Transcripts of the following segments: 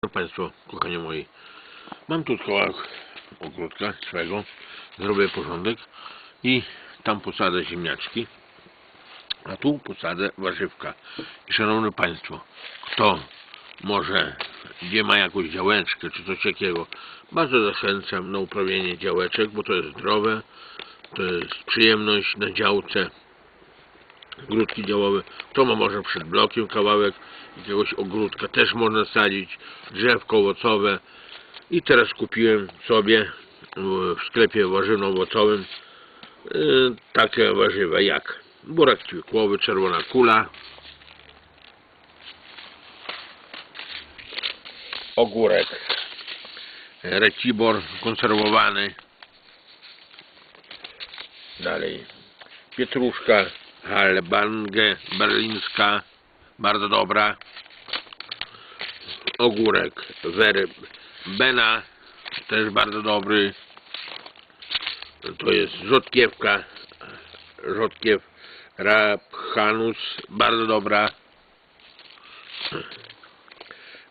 Proszę Państwa, kochani moi, mam tu kawałek ogródka swego, zrobię porządek i tam posadzę ziemniaczki, a tu posadzę warzywka. I szanowni Państwo, kto może, gdzie ma jakąś działeczkę czy coś takiego, bardzo zachęcam na uprawianie działeczek, bo to jest zdrowe, to jest przyjemność na działce, ogródki działowe. Kto ma może przed blokiem kawałek jakiegoś ogródka, też można sadzić drzewko owocowe. I teraz kupiłem sobie w sklepie warzywno-owocowym yy, takie warzywa jak burak ćwikłowy, czerwona kula, ogórek. Recibor konserwowany, dalej. Pietruszka halbange berlińska, bardzo dobra, ogórek werbena, też bardzo dobry, to jest rzodkiewka, rzodkiew raphanus, bardzo dobra,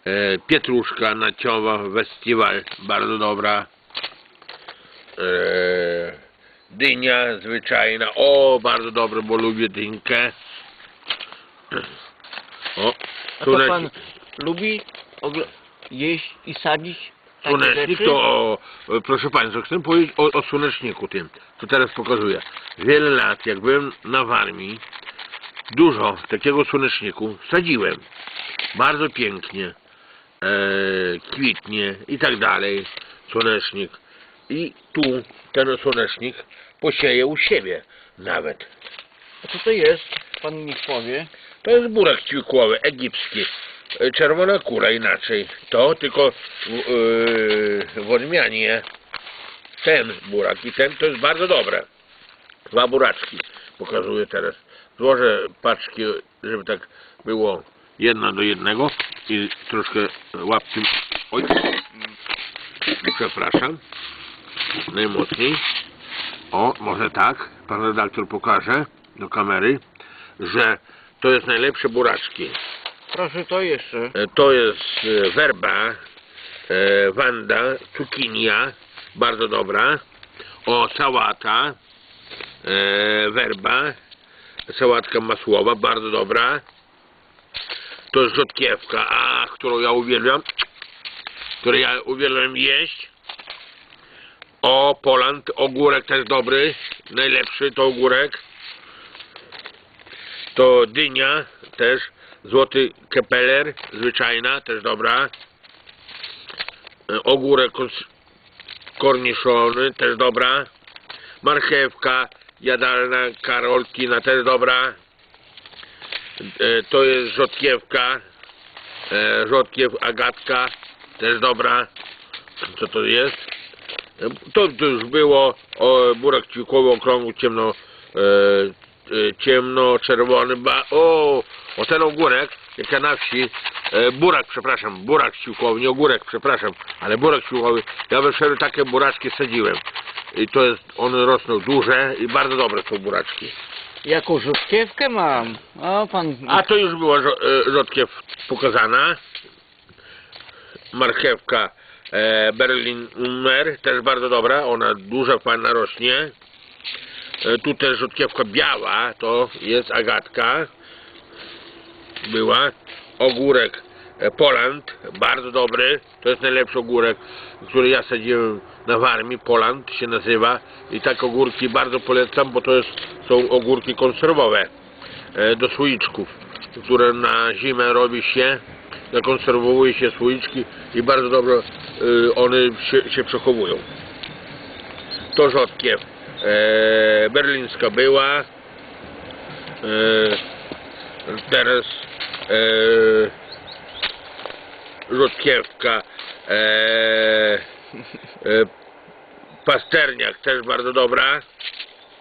e, pietruszka naciowa festiwal, bardzo dobra, e, dynia zwyczajna, o bardzo dobre, bo lubię dynkę, o, A to pan lubi jeść i sadzić takie Słonecznik rzeczy? to, o, o, proszę Państwa, chcę powiedzieć o, o słoneczniku tym, to teraz pokazuję. Wiele lat, jak byłem na Warmii, dużo takiego słoneczniku sadziłem. Bardzo pięknie, e, kwitnie i tak dalej, słonecznik. I tu ten słonecznik posieję u siebie nawet. A co to jest? Pan mi powie. To jest burak ćwikłowy, egipski. Czerwona kula inaczej. To tylko yy, w odmianie ten burak i ten to jest bardzo dobre. Dwa buraczki pokazuję teraz. Złożę paczki, żeby tak było jedna do jednego i troszkę łapciem. Oj, przepraszam. Najmocniej. O, może tak. Pan redaktor pokaże do kamery, że to jest najlepsze buraczki. Proszę to jeszcze. E, To jest e, werba, e, wanda, cukinia, bardzo dobra. O, sałata, werba, sałatka masłowa, bardzo dobra. To jest rzodkiewka, a, którą ja uwielbiam, którą ja uwielbiam jeść. O, Poland, ogórek też dobry, najlepszy to ogórek. To dynia też, złoty kepeler, zwyczajna, też dobra. E, Ogórek korniszony, też dobra. Marchewka jadalna, karolkina, też dobra. E, To jest rzodkiewka, e, rzodkiew agatka, też dobra. Co to jest? To, już było o, burak ćwikłowy, okrągły, ciemno, ciemno-czerwony. Ba o, o ten ogórek, jak ja na wsi, e, burak, przepraszam, burak ściółkowy, nie ogórek, przepraszam, ale burak ściółkowy, ja we wczoraj takie buraczki sadziłem. I to jest, one rosną duże i bardzo dobre są buraczki. Jaką rzutkiewkę mam? O, pan... A to już była żo- e, rzodkiew pokazana. Marchewka e, Berliner, też bardzo dobra, ona duża, fajna rośnie. E, tu też rzodkiewka biała, to jest agatka. Była. Ogórek e, Poland, bardzo dobry. To jest najlepszy ogórek, który ja sadziłem na Warmii. Poland się nazywa. I tak ogórki bardzo polecam, bo to jest, są ogórki konserwowe e, do słoiczków, które na zimę robi się, zakonserwowuje się słoiczki i bardzo dobrze one się, się przechowują. To rzodkiew berlińska była. E, teraz e, rzodkiewka e, e, pasterniak też bardzo dobra.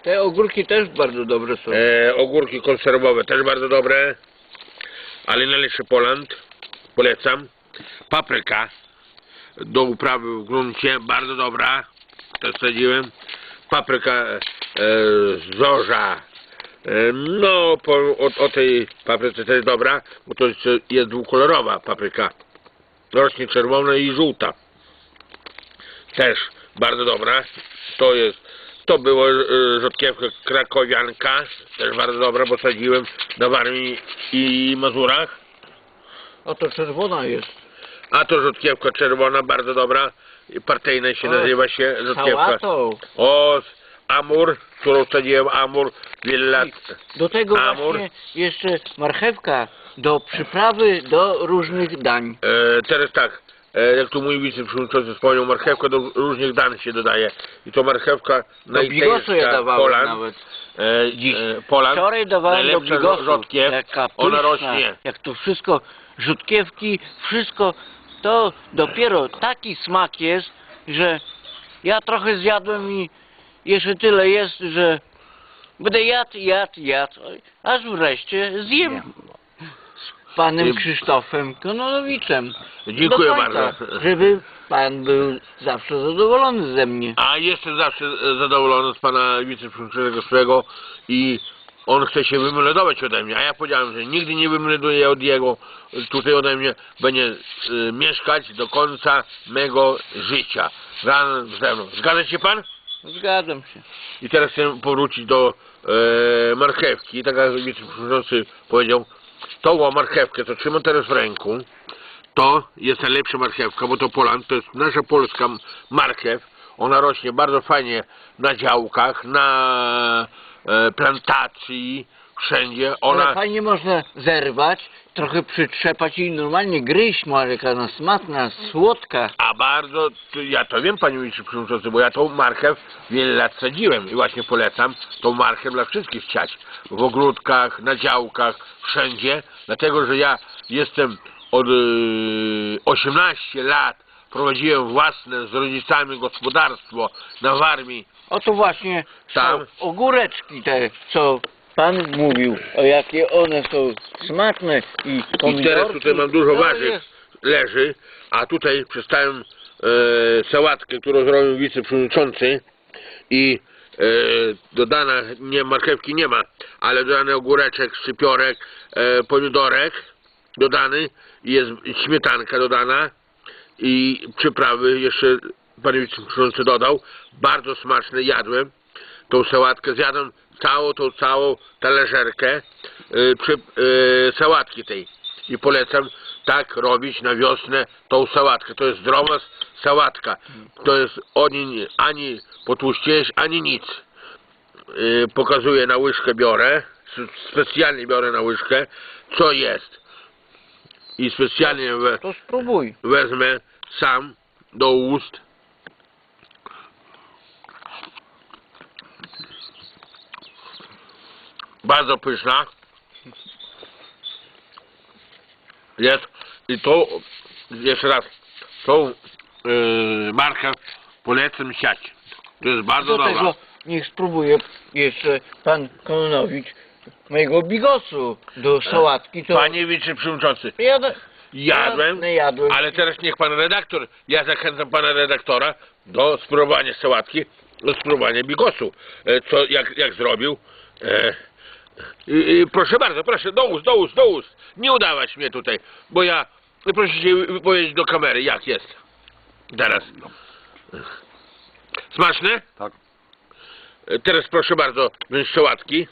Te ogórki też bardzo dobre są. E, ogórki konserwowe też bardzo dobre. Ale najlepszy Poland. Polecam. Papryka do uprawy w gruncie. Bardzo dobra. To sadziłem. Papryka e, zorza. E, no, po, o, o tej papryce też dobra, bo to jest, jest dwukolorowa papryka. rośnie czerwona i żółta. Też bardzo dobra. To jest, to było e, rzodkiewka krakowianka, też bardzo dobra, bo sadziłem na Warmii i Mazurach. Oto czerwona jest. A to rzodkiewka czerwona, bardzo dobra, partyjna się nazywa się. Sałatą. O, Amur, którą sadziłem Amur wiele lat. Do tego Amur. właśnie jeszcze marchewka do przyprawy do różnych dań. E, teraz tak, e, jak tu mój wiceprzewodniczący wspomniał, marchewka do różnych dań się dodaje. I to marchewka bigosu ja dawałem Polan, nawet. e, Dziś. e, Polan, Wczoraj dawałem do najlepsza bigosu. rzodkiew, ona pyszna, rośnie. Jak to wszystko, rzutkiewki, wszystko, to dopiero taki smak jest, że ja trochę zjadłem i jeszcze tyle jest, że będę jadł, jadł, jadł, aż wreszcie zjem z panem Krzysztofem Kononowiczem. Dziękuję Do końca, bardzo. Żeby pan był zawsze zadowolony ze mnie. A jestem zawsze zadowolony z pana wiceprzewodniczącego swego i on chce się wymeldować ode mnie, a ja powiedziałem, że nigdy nie wymelduję od jego, tutaj ode mnie będzie e, mieszkać do końca mego życia. Razem ze mną. Zgadza się pan? Zgadzam się. I teraz chcę powrócić do e, marchewki. Tak jak wiceprzewodniczący powiedział, tą marchewkę, co trzymam teraz w ręku, to jest najlepsza marchewka, bo to Poland, to jest nasza polska marchew. Ona rośnie bardzo fajnie na działkach, na e, plantacji, wszędzie. Ale Ona fajnie można zerwać, trochę przytrzepać i normalnie gryźć, może jaka ona smaczna, słodka. A bardzo, ja to wiem panie wiceprzewodniczący, bo ja tą marchew wiele lat sadziłem i właśnie polecam tą marchew dla wszystkich chciać. W ogródkach, na działkach, wszędzie, dlatego że ja jestem od yy, 18 lat, prowadziłem własne z rodzicami gospodarstwo na Warmii. Oto właśnie Tam. są ogóreczki te, co pan mówił, o jakie one są smaczne i I pomidorki. teraz tutaj mam dużo To warzyw jest- leży, a tutaj przestałem e, sałatkę, którą zrobił wiceprzewodniczący i e, dodana, nie marchewki nie ma, ale dodany ogóreczek, szczypiorek, e, pomidorek dodany, i jest śmietanka dodana i przyprawy jeszcze pan wiceprzewodniczący dodał, bardzo smaczne, jadłem tą sałatkę, zjadłem całą tą całą talerzerkę y, przy, y, sałatki tej i polecam tak robić na wiosnę tą sałatkę. To jest zdrowa sałatka. To jest ani, ani potłuściejesz, ani nic. Y, pokazuję na łyżkę biorę, specjalnie biorę na łyżkę, co jest. I specjalnie we, To spróbuj. wezmę sam do ust. Bardzo pyszna. Jest. I to, jeszcze raz, tą yy, markę polecam siać. To jest bardzo Do dobra. tego niech spróbuje jeszcze pan Kononowicz mojego bigosu do sałatki. To Panie wiceprzewodniczący, ja, da- jadłem, ja jadłem. ale teraz niech pan redaktor, ja zachęcam pana redaktora do spróbowania sałatki, do spróbowania bigosu, e, co, jak, jak zrobił. E, proszę bardzo, proszę, do ust, do ust, do ust. Nie udawać mnie tutaj, bo ja, proszę się wypowiedzieć do kamery, jak jest. Teraz. Smaczne? Tak. E, Teraz proszę bardzo, wziąć sałatki.